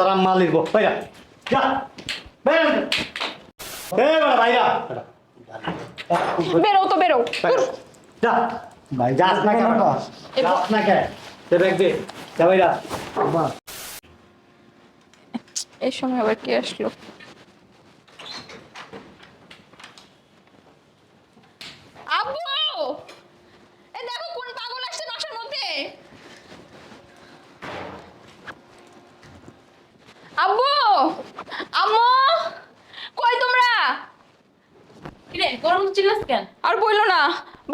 তোর আম্মা লিখব বাইরা যা বাইরা এই বাইরা। বেরো তো বেরো। যা। ভাই যাস না কেন? যাস না কে দে ব্যাগ দে। যা বাইরা। এই সময় আবার কি আসলো আব্বু এ দেখো কোন পাগল আসছে বাসার মধ্যে আব্বু আম্মু কই তোমরা কিরে গরম চিল্লাস কেন? আর বলল না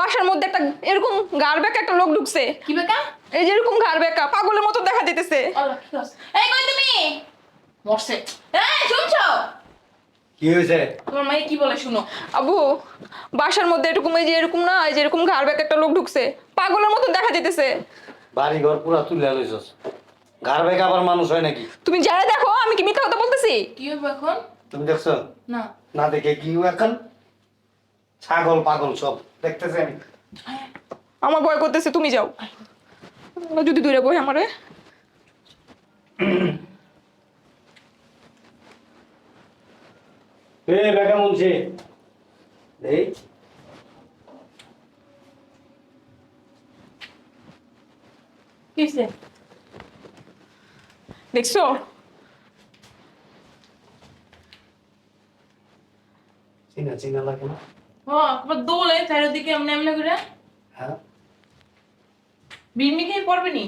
বাসার মধ্যে একটা এরকম গার বেকা একটা লোক ঢুকছে। কি বেকা? এই যে এরকম গার বেকা পাগলের মতো দেখা দিতেছে। এই কই তুমি? মরছে। এই শুনছো? কি হয়েছে? তোমার মায়ে কি বলে শুনো? আবু বাসার মধ্যে এরকম এই যে এরকম না এই যে এরকম ঘাড় ব্যাক একটা লোক ঢুকছে পাগলের মতো দেখা যেতেছে বাড়ি ঘর পুরা তুলে লইছস। ঘর বেগ আবার মানুষ হয় নাকি? তুমি যারা দেখো আমি কি মিথ্যা কথা বলতেছি? কি হবে এখন? তুমি দেখছ? না। না দেখে কি এখন? ছাগল পাগল সব। দেখতেছি আমি আমার ভয় করতেছে তুমি যাও। যদি দূরে বই আমারে। এ এই। দেখছ? চিনা চিনা লাগে না। ও আবার দোলে চারিদিকে এমনি এমনি করে। হ্যাঁ। বিড়মি খেয়ে পড়বে নি?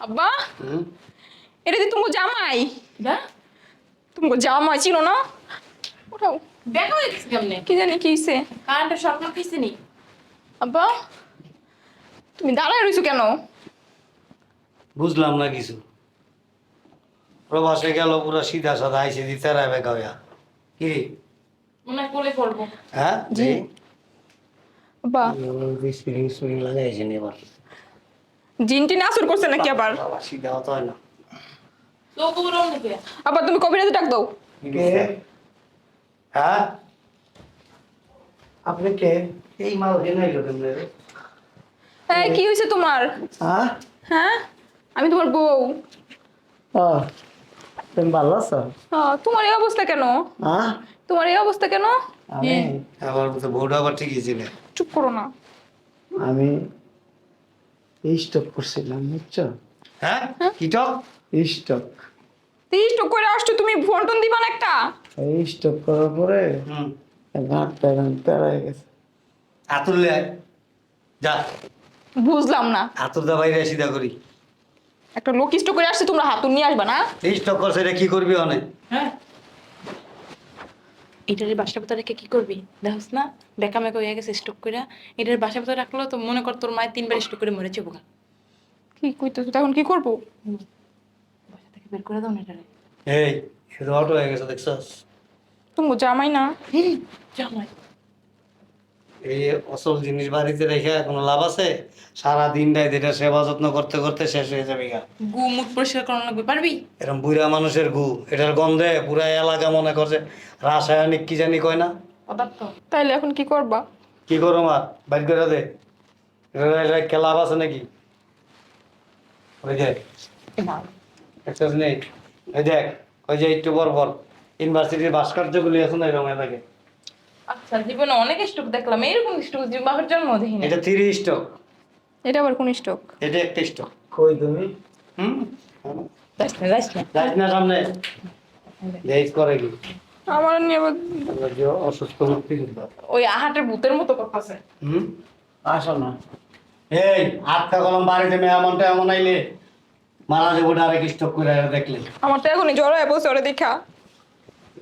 আব্বা? এটা দি তুমি জামাই? দা তুমি জামাই ছিল না? ওঠাও দেখা হয়ে কেমনে? কি জানি কি হইছে? কারেন্টের শর্ট না খাইছে নি? আব্বা তুমি দাঁড়ায় রইছো কেন? বুঝলাম না কিছু। প্রবাসে গেল পুরো সিধা সাদা আইসে দি তেরা বেগা হইয়া কি মনে কোলে হ্যাঁ? জি। আব্বা স্প্রিং স্প্রিং লাগাইছে এবার। জিনটি নাসুর করছে নাকি আবার? বাবা সিধা হতো না। চোখ নাকি আবার তুমি কবিরাজে ডাক দাও। হ্যাঁ? আপনি কে? এই মাল কি হয়েছে তোমার? হ্যাঁ? হ্যাঁ? আমি তোমার বউ। তুমি ভালো আছো? তোমার এই অবস্থা কেন? হ্যাঁ? তোমার এই অবস্থা কেন? আমি আবার তো বউটা আবার ঠিকই ছিল চুপ করো না। আমি স্টক করছিলাম বুঝছ? হ্যাঁ? কি টক স্টক তিরিশ টক করে আসছো তুমি ফোন টোন দিবা না একটা? এই স্টক করার পরে হুম। ঘাটটা এখন পেরাই গেছে। আতুর লে আয়। যা। বুঝলাম না। আতুর দা বাইরে সিধা করি। একটা লোক স্টক করে আসছে তোমরা হাতুন নিয়ে আসবা না? এই স্টক করছে এটা কি করবি অনেক? হ্যাঁ। এটার বাসার ভিতরে রেখে কি করবি? দেখছ না বেকা মেকা হয়ে গেছে স্টক করে এটার বাসার ভিতরে রাখল তো মনে কর তোর মায়ের তিনবার স্টক করে মরেছে বোকা। কি কইতেছো? এখন কি করব? বাসা থেকে বের করে দাও না এটারে। এই শুধু অটো হয়ে গেছে দেখছস? তুমি জামাই না? জামাই। এই অসল জিনিস বাড়িতে রেখে কোনো লাভ আছে? সারা দিনটাই যেটা সেবা যত্ন করতে করতে শেষ হয়ে যাবে গা। গু মুখ পরিষ্কার করানো লাগবে পারবি? এরকম বুড়া মানুষের গু এটার গন্ধে পুরা এলাকা মনে করছে। রাসায়নিক কি জানি কয় না? পদার্থ। তাইলে এখন কি করবা? কি করো মা? বাইর করে দে। এটা- এটা লাভ আছে নাকি? ওই দেখ। একটা নেই। ওই দেখ ওই যে একটু পর পর। ইউনিভার্সিটির ভাস্কর্যগুলি এখন এরকম থাকে। আচ্ছা জীবনে অনেক স্টক দেখলাম এরকম স্টক বাবার জন্ম দেখিনি এটা থ্রি স্টক এটা আবার কোন স্টক এটা একটা স্টক কই তুমি? হুম? যাস না যাস না। যাস না সামনে। দেখ করে কি? আমার নিয়ে আবার যে অসুস্থ মুক্তি ওই আহাটের ভূতের মতো করতেছে। হুম? আসো না। এই আটটা কলম বাড়িতে মেহমানটা এমন আইলে মারা যাব ডাইরেক্ট স্টক করে আর দেখলে। আমার তো এখনই জ্বর হয়ে বসে ওরে দেখা।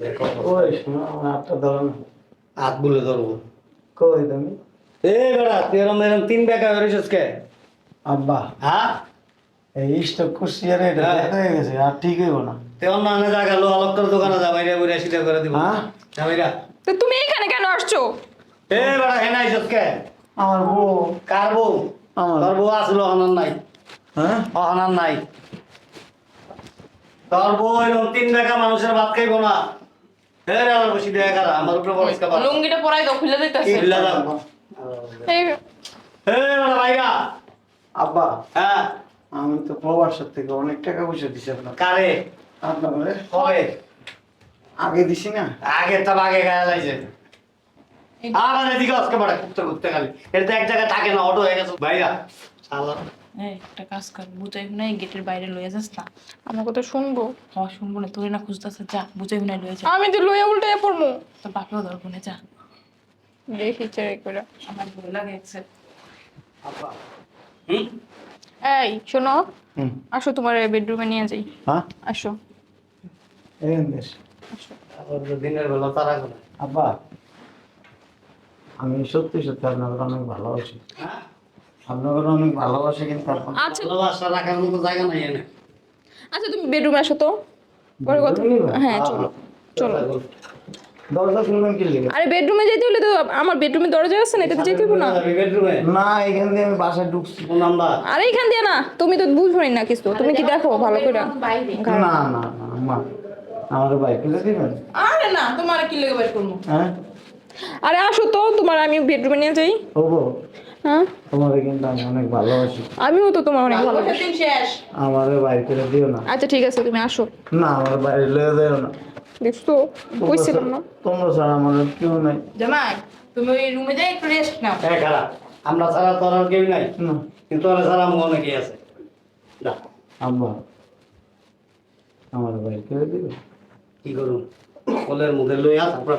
দেখো ওই শোনো আমার হাতটা ধরো না। হাত বুলে ধরবো। কই তুমি? এই বেড়া তুই এরম এরম তিন বেকা বেরিয়েছিস কে? আব্বা। হ্যাঁ? এই স্টক করছি আর এটা হ্যাঁ। হয়ে গেছে আর ঠিক হইব না। তুই অন্য আনে জায়গা লো আলোক্কর দোকানে যা বাইরে বুড়ে সিধা করে দিব। হ্যাঁ? যা বাইরা। তো তুমি এখানে কেন আসছো? এই বেড়া হেনা আইসস কে? আমার বউ। কার বউ? আমার। তোর বউ আসলো অহনার নাই। হ্যাঁ? অহনার নাই। তোর বউ এরকম তিন বেকা মানুষের ভাত খাইবো না। হে আমার বসি দেখা আমার উপরে বয়স কাবার লুঙ্গিটা পরাই দাও খুলে দিতেছে কি দাও। এই এ বড় ভাইরা আব্বা হ্যাঁ। আমি তো প্রবাসের থেকে অনেক টাকা পয়সা দিছি আপনার কারে? আপনার কবে? আগে দিছি না? আগে তো আগে গায়ে লাগছে। আবার এদিকে আজকে বড় ঘুরতে ঘুরতে খালি এটা তো এক জায়গায় থাকে না অটো হয়ে গেছে। ভাইরা শালা। এই একটা কাজ কর বুঝাই শুনাই গেটের বাইরে লয়ে যাস না। আমার কথা শুনব। হ শুনব না তোরে না খুঁজতেছে যা বুঝাই লয়ে যা। আমি তো লইয়া উল্টে পড়ব তোর বাপেও ধরবো না যা। দেখি চেয়ে করে। আমার ভয় লাগে একসেপ্ট আব্বা। হুম? এই শোনো। হুম। আসো তোমার বেডরুমে নিয়ে যাই। হ্যাঁ? আসো। এই বেশ। আসো। আবার দিনের বেলা তারা করে। আব্বা আমি সত্যি সত্যি আপনাকে অনেক ভালোবাসি হ্যাঁ? আপনাকে অনেক ভালোবাসি কিন্তু আচ্ছা। ভালোবাসা রাখার মতো জায়গা নাই এনে। আচ্ছা তুমি বেডরুমে আসো তো। পরে কথা হ্যাঁ চলো। চলো। দরজা খুলবেন কি লেগে? আরে বেডরুমে যেতে হলে তো আমার বেডরুমে দরজা আছে না এটাতে যেতে হইবো না? বেডরুমে না এখান দিয়ে আমি বাসায় ঢুকছি। কোন নাম্বার? আরে এখান দিয়ে না তুমি তো বুঝবোই না কিছু। তুমি কি দেখো ভালো করে। না না না মা আমার বাইক কিনে দিবেন? আরে না তোমার কি লেগে বের করব? হ্যাঁ? আরে আসো তো তোমার আমি বেডরুমে নিয়ে যাই। হ্যাঁ? তোমার কিন্তু আমি অনেক ভালোবাসি। আমিও তো তোমার অনেক শেষ। আমার করে দিও না। আচ্ছা ঠিক আছে তুমি আসো। না আমার বাইরে লয়ে যাও না। দেখছ? কইছিলাম না। তোমরা ছাড়া আমার কেউ নাই। জামাই তুমি ওই রুমে যাই একটু রেস্ট নাও। হ্যাঁ খারাপ আমরা ছাড়া তো আর কেউ নাই। কিন্তু ওরা ছাড়া আমার অনেকেই আছে। যা। আমার করে কি করুন কলের মুখে লইয়া তারপর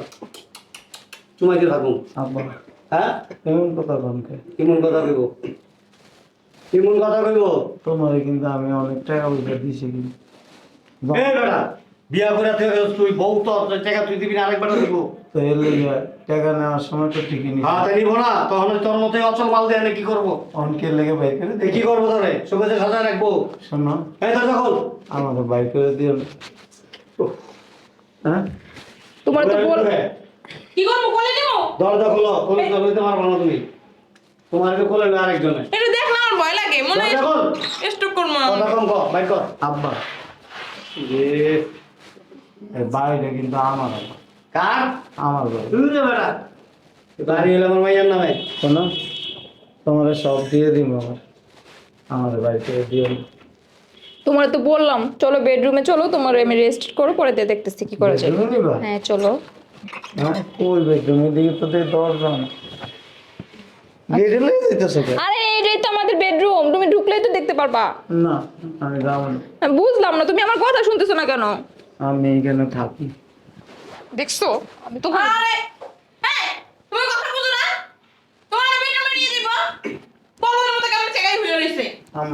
চুমাইতে থাকুন আব্বা। হ্যাঁ? কেমন কথা কমকে কেমন কথা কইব। কেমন কথা কইব? তোমার কিন্তু আমি অনেক টাকা পয়সা দিছি কিন্তু। এ বেটা বিয়া করে তুই তুই বউ তো টাকা তুই দিবি না আরেকবার দিব। তো এর লেগে টাকা নেওয়ার সময় তো ঠিকই নি নিব না তখন তোর অচল মাল দেয় কি করব? অনকে লেগে বাইক করে এ কি করব তোরে সাজায় রাখব। শোনো। এই দরজা খোল আমার বাইক করে দিও হ্যাঁ? তোমার তো বল কি করব? নিবো দরজা খোলো খোলো তো লইতে পারব না তুমি। তোমার না আরেকজনে। না আমার ভয় লাগে মনে হয় স্টক করব না কথা কম কর বাইক কর। আব্বা। এ বাড়িটা কিন্তু আমার কার? আমার বাড়ি তুই রে বেটা বাড়ি হলে আমার মাইয়ার নামে। শোনো তোমার সব দিয়ে দিব আমার আমার বাড়ি করে দিও তোমার তো বললাম চলো বেডরুমে চলো তোমার আমি রেস্ট করো পরে দিয়ে দেখতেছি কি করা যায়। হ্যাঁ চলো। হ্যাঁ কই দিকে তো দেখি গেটে লেগে আরে এটাই তো আমাদের বেডরুম। তুমি ঢুকলেই তো দেখতে পারবা। না আমি যাব না। বুঝলাম না তুমি আমার কথা শুনতেছো না কেন? আমি এখানে থাকি। দেখছ? আমি তো আরে তুমি কথা বুঝো না? তোমার আমি এটা নিয়ে দিব বলার মতো কেমন জায়গায় হয়ে রইছে আম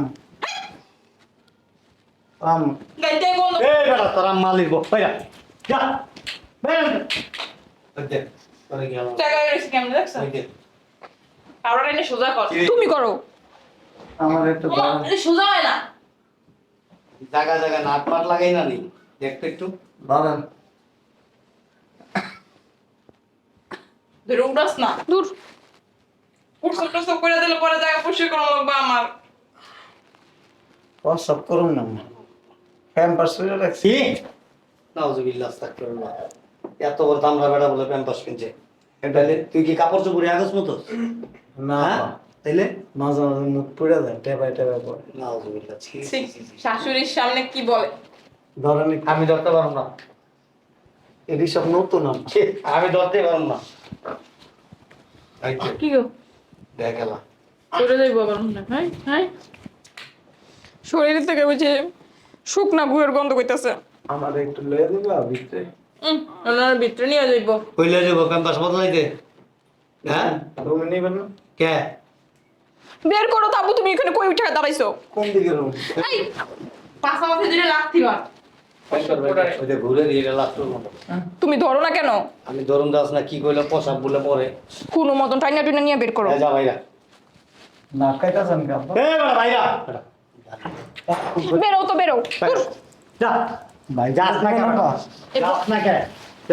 আম গাইতে বন্ধ এ বেটা তোরা মালিক বক যা। তুমি করো আমার একটু সোজা হয় না জায়গা জায়গা নাট পাট লাগাই না নি দেখতে একটু না দূর করে দিলে পরে জায়গা আমার প্রস্রাব করুন না প্যাম্পাস করে রাখছি নাউজুবিল্লাহ এত বড় দামরা বেটা বলে প্যাম্পাস কিনছে তাহলে তুই কি কাপড় চোপড়ে আগস মতো? না হ্যাঁ? তাইলে? মাঝে মাঝে মুখ পুড়ে যায় টেপাই টেপাই পড়ে। ছি, শাশুড়ির সামনে কি বলে? ধরেন আমি ধরতে পারব না। এটি সব নতুন আমি ধরতে পারব না। কি গো? দেখ এলা করে যাইব আবার হ্যাঁ শরীর থেকে বুঝে শুকনা গুয়ের গন্ধ কইতাছে। আমার একটু লয়ে দিবা ভিতরে। ওনার ভিতরে নিয়ে যাইব। কইলে বদলাইতে হ্যাঁ? রুমে নিবেন না কে? বের করো তাবু তুমি এখানে কই উঠে দাঁড়াইছো? কোন দিকে রুম? এই দিলে লাগতি বা ওই যে ঘুরে দিয়ে এটা লাস্ট মতো তুমি ধরো না কেন? আমি ধরুন দাস না কি কইলে পোশাক বলে পরে। কোনো মতন টাইনা টুইনা নিয়ে বের করো। যা ভাইরা না খাইতেছেন কি এ ভাইরা বেরো তো বেরো। যা। ভাই যাস না কেন যাস না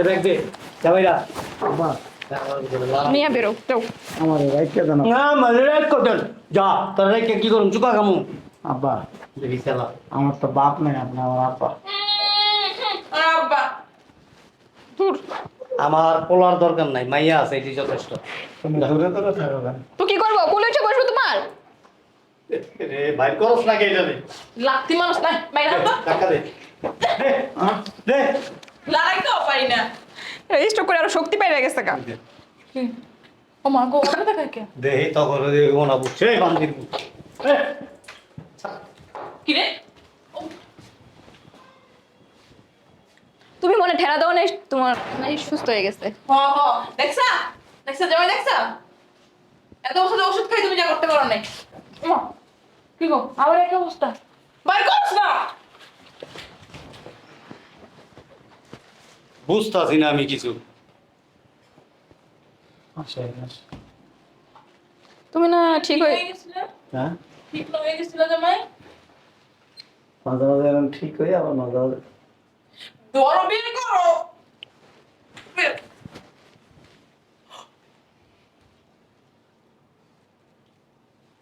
ব্যাগ দে যা ভাইরা। নিয়ে বেরো যাও। আমার ভাই কে জানো না মানে কোটন যা তোর রেক কি করুম? চুকা খামু। আপা দেখি চালা আমার তো বাপ নাই আপনি আমার আপা আব্বা। দূর। আমার পোলার দরকার নাই মাইয়া আছে এটি যথেষ্ট। তুমি দূরে দূরে থাকো তো কি করব? কোলে উঠে বসবো তো এ বাইর করস না কে জানে লাত্তি মানুষ নাই বাইরে হাত টাকা দে। দে দে লড়াই তো পারি না। স্টক করে আরও শক্তি পেয়ে গেছে গা। ও মা গো ওটা দেখা কে? দে তো করে দে মনা বুঝছে? বান্দির কি রে তুমি মনে ঠেলা দাও না তোমার মানে সুস্থ হয়ে গেছে। হ হ। দেখছা? দেখছা জামাই দেখছা? এত ওষুধ ওষুধ খাই তুমি যা করতে পারো নাই। ওমা, কি গো? আবার এক অবস্থা। বাইর করছ না! বুঝতাছি না আমি কিছু। তুমি না ঠিক হয়ে গেছিল? হ্যাঁ? ঠিক হয়ে গেছিল জামাই? মাঝে মাঝে এরকম ঠিক হয়ে আবার মাঝে মাঝে ধরো বের করো।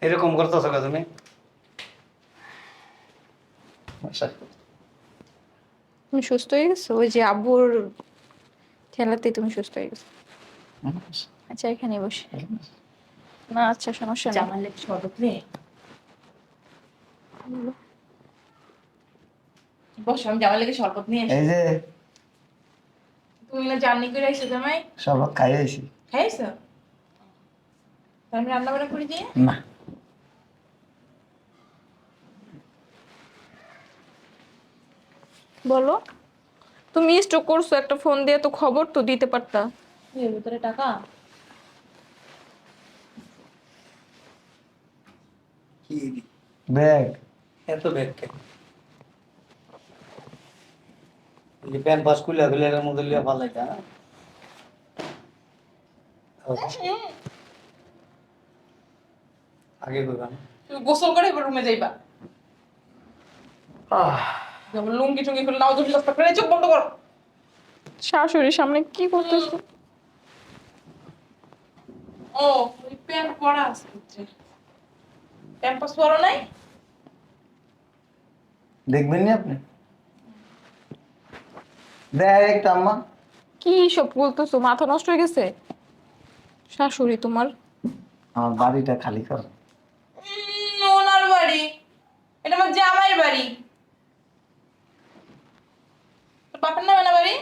এরকম করতেছ তুমি? আচ্ছা তুমি সুস্থ হয়ে গেছো? ওই যে আব্বুর ঠেলাতেই তুমি সুস্থ হয়ে গেছো। আচ্ছা এখানে বসে। না আচ্ছা সমস্যা নেই। শরবত রে বস আমি লেগে শরবত নিয়ে আসি। এই যে তুমি না জার্নি করে আইছো জামাই? শরবত খাই আইছি। খাইছো তাহলে আমি রান্না বান্না করে দিয়ে না। বলো। তুমি স্টক করছ একটা ফোন দিয়ে তো খবর তো দিতে পারতা। এর ভিতরে টাকা। ব্যাগ। এত ব্যাগ কেন? যে প্যান পাস খুলে খুলে এর মধ্যে লিয়া ভালো লাগে হ্যাঁ? আগে কইবা না। তুমি গোসল করে এবার রুমে যাইবা। যেমন লুঙ্গি টুঙ্গি করে নাও দুটি রাস্তা করে চোখ বন্ধ কর। শাশুড়ির সামনে কি করতেছো? ও ওই প্যান্ট পরা আছে প্যান্ট পাস পরো নাই? দেখবেন নি আপনি? দেখ একটা আম্মা। কি সব বলতেছো? মাথা নষ্ট হয়ে গেছে? শাশুড়ি তোমার? আমার বাড়িটা খালি কর। উম, ওনার বাড়ি। এটা আমার জামাইয়ের বাড়ি। নামে না বাড়ি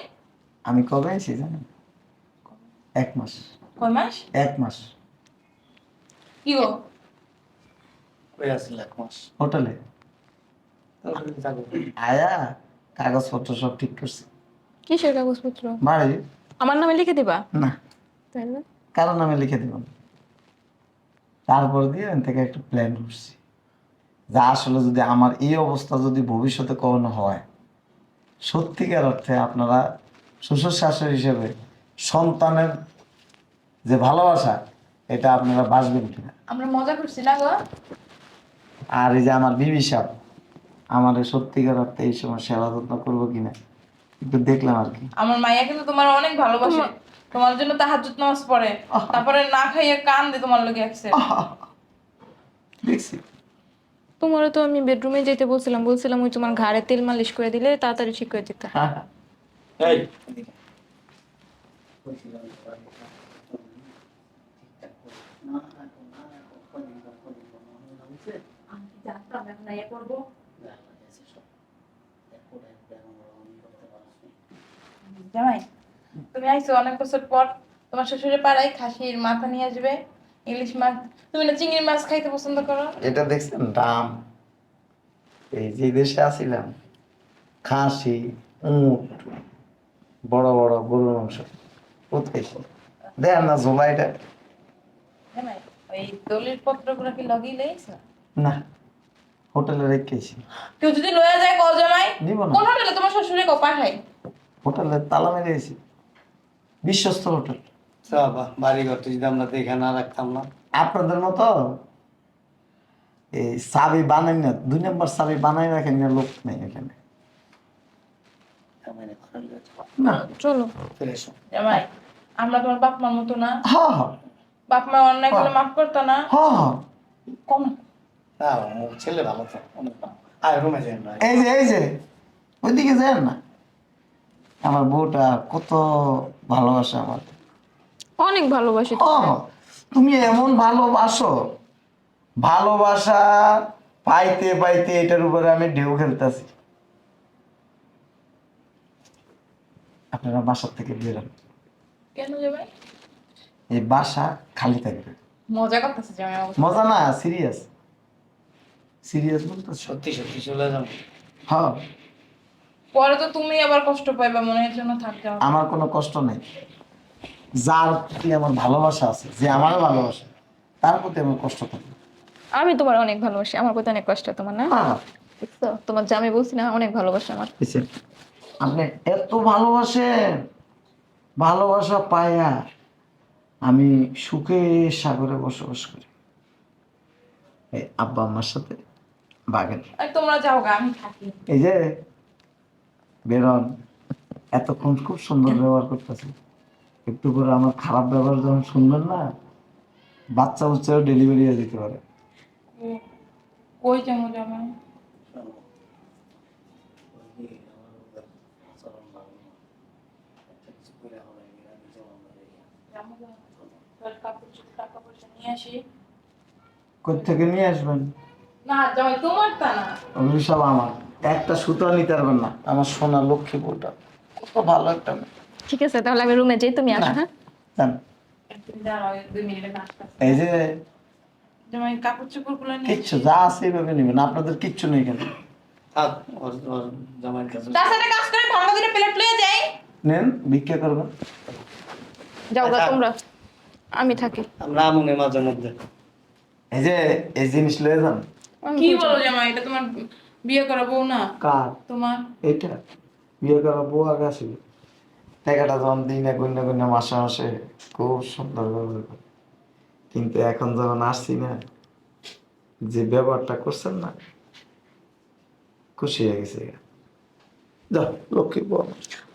আমি কবে জানেন? এক মাস। কয় মাস? এক মাস। কি গো? কই আসলে এক মাস? হোটেলে। আয়া কাগজপত্র সব ঠিক করছি। কিসের কাগজপত্র? বাড়ি। আমার নামে লিখে দিবা? না। তাহলে কারও নামে লিখে দেব তারপর দিয়ে থেকে একটা প্ল্যান করছি। যা আসলে যদি আমার এই অবস্থা যদি ভবিষ্যতে কখনো হয় সত্যিকার অর্থে আপনারা শ্বশুর শাশুড়ি হিসেবে সন্তানের যে ভালোবাসা এটা আপনারা বাসবেন কিনা? আমরা মজা করছি না গো। আর এই যে আমার বিবি সাহেব আমার সত্যিকার অর্থে এই সময় সেবা যত্ন করব কিনা? একটু দেখলাম আর কি। আমার মাইয়া কিন্তু তোমার অনেক ভালোবাসে। তোমার জন্য তাহাজ্জুদ নামাজ পড়ে। তারপরে না খাইয়ে কান দে তোমার লগে একসে দেখছি। তোমারও তো আমি বেডরুমে যেতে বলছিলাম বলছিলাম ওই তোমার ঘাড়ে তেল মালিশ করে দিলে তাড়াতাড়ি ঠিক করে দিতে এই। জামাই তুমি আইছো অনেক বছর পর তোমার শ্বশুরের পাড়ায় খাসির মাথা নিয়ে আসবে। ইলিশ মাছ। তুমি না চিংড়ি মাছ খাইতে পছন্দ করো? এটা দেখছেন দাম। এই যে দেশে আসিলাম খাসি উট বড় বড় গরুর মাংস উৎকেছি দেন না এটা। জামাই ওই দলিল পত্রগুলো কি লগিয়ে লেগেছো? না হোটেলে রেখেছি। কেউ যদি লয়ে যায় কল জামাই কোন হোটেলে? তোমার শ্বশুরে কো পাঠাই হোটেলে তালা মেরেছি বিশ্বস্ত হোটেল। বাবা বাড়ি ঘরটা যদি আমরা দেখে না রাখতাম না। আপনাদের মতো এই চাবি বানাই না দুই নম্বর চাবি বানাই রাখেন না লোক নেই এখানে। না। চলো। জামাই আমরা তোমার বাপ মার মতো না? হ্যাঁ হ্যাঁ বাপ মা অন্যায় করলে মাফ করতো না? হ্যাঁ হ্যাঁ কম। না ছেলে ভালো তো অনেক আয় রুমে যাই না এই যে এই যে ওইদিকে না। আমার বউটা কত ভালোবাসে আমার অনেক ভালোবাসি ও তুমি এমন ভালোবাসো। ভালোবাসা পাইতে পাইতে এটার উপরে আমি ঢেউ খেলতেছি। আপনারা বাসার থেকে বেরোন কেন জামাই এই বাসা খালি থাকবে। মজা করতেছে জামাই বাবু মজা না সিরিয়াস। সিরিয়াস বলতেছ সত্যি সত্যি চলে যাব। হ্যাঁ। পরে তো তুমি আবার কষ্ট পাইবা মনের জন্য থাকতে আমার কোনো কষ্ট নেই। যার প্রতি আমার ভালোবাসা আছে যে আমারও ভালোবাসে তার প্রতি আমার কষ্ট থাকবে আমি তোমার অনেক ভালোবাসি আমার প্রতি অনেক কষ্ট তোমার না? হ্যাঁ। দেখছ তোমার জামে বলছি না অনেক ভালোবাসে আমার? আপনি এত ভালোবাসেন ভালোবাসা পায়া আমি সুখে সাগরে বসবাস করি। এই আব্বা আমার সাথে বাগেন আর তোমরা যাও গা আমি থাকি। এই যে বেরন এতক্ষণ খুব সুন্দর ব্যবহার করতেছে। একটু করে আমার খারাপ ব্যবহার যখন শুনবেন না বাচ্চা উচ্চাও ডেলিভারি হয়ে দিতে পারে। কই যাব যাব? পয়সা নিয়ে আসি কোথেকে নিয়ে আসবেন? না জামাই তোমার তা না। ওগুলি সব আমার। একটা সুতো নিতে পারবেন না। আমার সোনা লক্ষ্মী বউটা। কত ভালো একটা মেয়ে। ঠিক আছে তাহলে আমি রুমে যাই তুমি আসো হ্যাঁ? এই যে কাপড় চোপড়গুলো কিচ্ছু যা আছে এইভাবে নেবেন আপনাদের কিচ্ছু নেই কেন থাক ওর ওর জামাইয়ের কাছে। তার সাথে কাজ করে ভাঙা দিনে প্লেট লয়ে যাই। নেন ভিক্ষা করবেন যাও গা আচ্ছা। তোমরা আমি থাকি। আমরা আমুনে মাঝে মধ্যে। এই যে এই জিনিস লয়ে যান। কি বলো জামাই এটা তোমার বিয়ে করা বউ না? কার? তোমার? এইটা। বিয়ে করা বউ আগে আসিল টাকাটা যখন দিই না কন্যা কন্যা মাসে মাসে খুব সুন্দর ব্যবহার কিন্তু এখন যখন আসছি না যে ব্যবহারটা করছেন না খুশি হয়ে গেছে লক্ষ্মী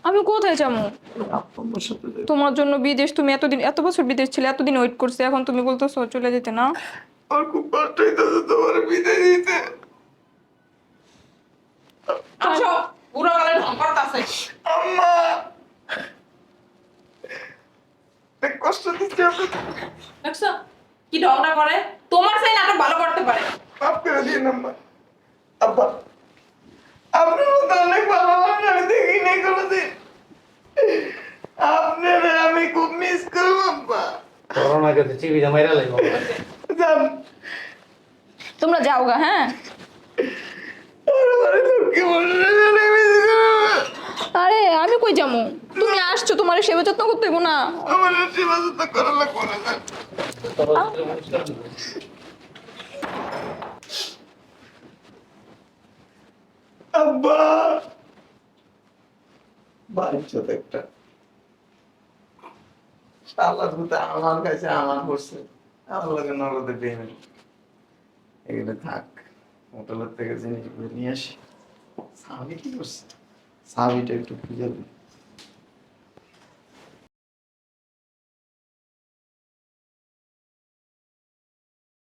আমি কোথায় যাব। তোমার জন্য বিদেশ তুমি এতদিন এত বছর বিদেশ ছিলে এতদিন ওয়েট করছে এখন তুমি বলতেছো চলে যেতে না? আমার খুব কষ্ট হইতেছে তোমার বিদায় দিতে আসো বুড়ো কালে ঢং করতেছে আম্মা! কষ্ট দিচ্ছে দেখছ? কি ঢংটা করে? তোমার সেই নাটক ভালো করতে পারে। মাফ করে দিন আম্মা। আব্বা আপনার মতো অনেক ভালো মানুষ আমি দেখি কোনোদিন। আপনার আমি খুব মিস করব আব্বা। করোনা কে চিবি জামাইরা লাগবে যান। তোমরা যাও গা হ্যাঁ? আমার মিস করব আরে, আমি কই যাব? তুমি আসছো, তোমার সেবা যত্ন করতে না। আমার একটা। আমার কাছে আমার করছে। আমার নগদে পেমেন্ট এগুলো থাক, হোটেলের থেকে জিনিসগুলো নিয়ে আসি। আমি কি করছে? স্বামীটা একটু খুঁজে